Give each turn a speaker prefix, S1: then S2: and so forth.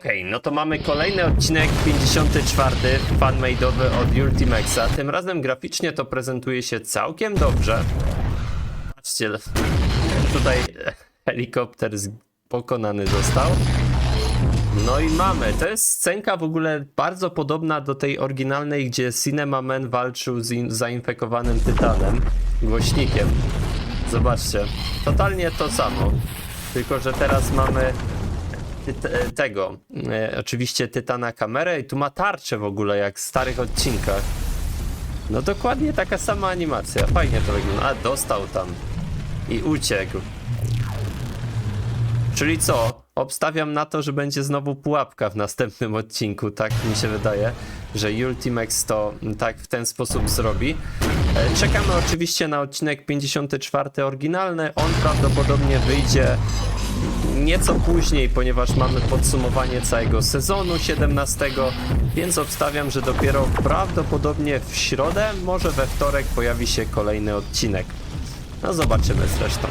S1: Okej, no to mamy kolejny odcinek 54 fanmade'owy od Ultimaxa. Tym razem graficznie to prezentuje się całkiem dobrze. Patrzcie, tutaj helikopter pokonany został. No i mamy, to jest scenka w ogóle bardzo podobna do tej oryginalnej, gdzie Cinema Man walczył z in- zainfekowanym tytanem, głośnikiem. Zobaczcie, totalnie to samo. Tylko, że teraz mamy tego, e, oczywiście tytana kamerę i tu ma tarczę w ogóle, jak w starych odcinkach. No dokładnie taka sama animacja, fajnie to wygląda. A, dostał tam i uciekł. Czyli co? Obstawiam na to, że będzie znowu pułapka w następnym odcinku, tak mi się wydaje, że Ultimax to tak w ten sposób zrobi. E, Czekamy oczywiście na odcinek 54 oryginalny. On prawdopodobnie wyjdzie nieco później, ponieważ mamy podsumowanie całego sezonu 17, więc obstawiam, że dopiero prawdopodobnie w środę, może we wtorek pojawi się kolejny odcinek. No zobaczymy zresztą.